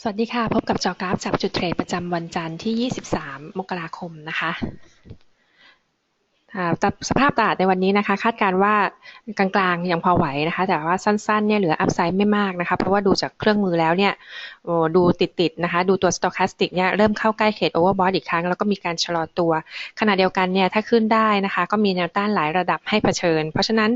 สวัสดีค่ะ พบกับจอกราฟจับจุดเทรดประจำวันจันทร์ที่ 23 มกราคม นะคะ สภาพตลาดในวันนี้นะคะ คาดการว่ากลางๆยังพอไหวนะคะ แต่ว่าสั้นๆเนี่ยเหลืออัพไซด์ไม่มากนะคะ เพราะว่าดูจากเครื่องมือแล้วเนี่ยดูติดๆนะคะ ดูตัว stochastic เนี่ยเริ่มเข้าใกล้เขต overbought อีกครั้ง แล้วก็มีการชะลอตัวขณะเดียวกันเนี่ยถ้าขึ้นได้นะคะ ก็มีแนวต้านหลายระดับให้เผชิญ เพราะฉะนั้น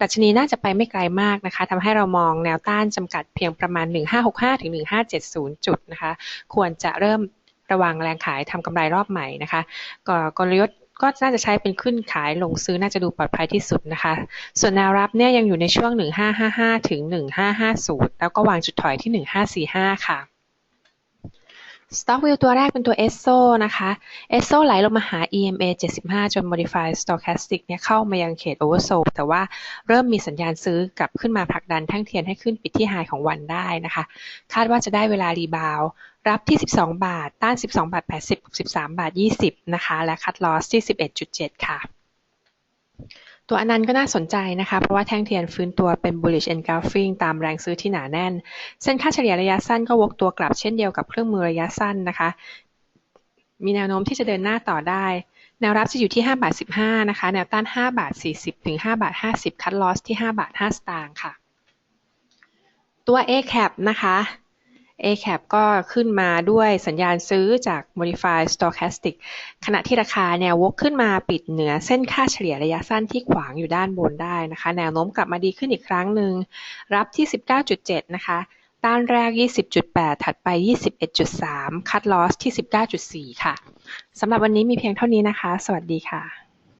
ดัชนีน่าจะไปไม่ไกลมากนะคะทำให้เรามองแนวต้านจำกัดเพียงประมาณ 1565ถึง1570 จุดนะคะ ควรจะเริ่มระวังแรงขายทำกำไรรอบใหม่นะคะกลยุทธ์ ก็น่าจะใช้เป็นขึ้นขายลงซื้อน่าจะดูปลอดภัยที่สุดนะคะ ส่วนแนวรับเนี่ยยังอยู่ในช่วง 1555 ถึง 1550 แล้วก็วางจุดถอยที่ 1545 ค่ะ Stock View ตัวแรกเป็นตัว ESSO นะคะ ESSO ไหลลงมาหา EMA 75 จน Modified Stochastic เนี่ยเข้ามายังเขต Oversold แต่ว่าเริ่มมีสัญญาณซื้อกลับขึ้นมาผลักดันแท่งเทียนให้ขึ้นปิดที่ไฮของวันได้นะคะ คาดว่าจะได้เวลารีบาวรับที่ 12 บาท ต้าน 12 บาท 80 13 บาท 20 นะคะ และคัดลอสที่ 11.7 ค่ะ ตัวอนันต์ก็น่าสนใจนะคะ เพราะว่าแท่งเทียนฟื้นตัวเป็น bullish engulfing ตามแรงซื้อที่หนาแน่น เส้นค่าเฉลี่ยระยะสั้นก็วกตัวกลับเช่นเดียวกับเครื่องมือระยะสั้นนะคะ มีแนวโน้มที่จะเดินหน้าต่อได้ แนวรับจะอยู่ที่5บาท15นะคะ แนวต้าน5บาท40ถึง5บาท50 คัดลอสที่5บาท5สตางค์ค่ะ ตัว ACAP นะคะ ACAP ก็ขึ้นมาด้วยสัญญาณซื้อจาก Modified Stochastic ขณะที่ราคาแนววกขึ้นมาปิดเหนือเส้นค่าเฉลี่ยระยะสั้นที่ขวางอยู่ด้านบนได้นะคะ แนวโน้มกลับมาดีขึ้นอีกครั้งหนึ่ง รับที่ 19.7 นะคะ ต้านแรก 20.8 ถัดไป 21.3 คัดลอสที่ 19.4 ค่ะ สำหรับวันนี้มีเพียงเท่านี้นะคะ สวัสดีค่ะ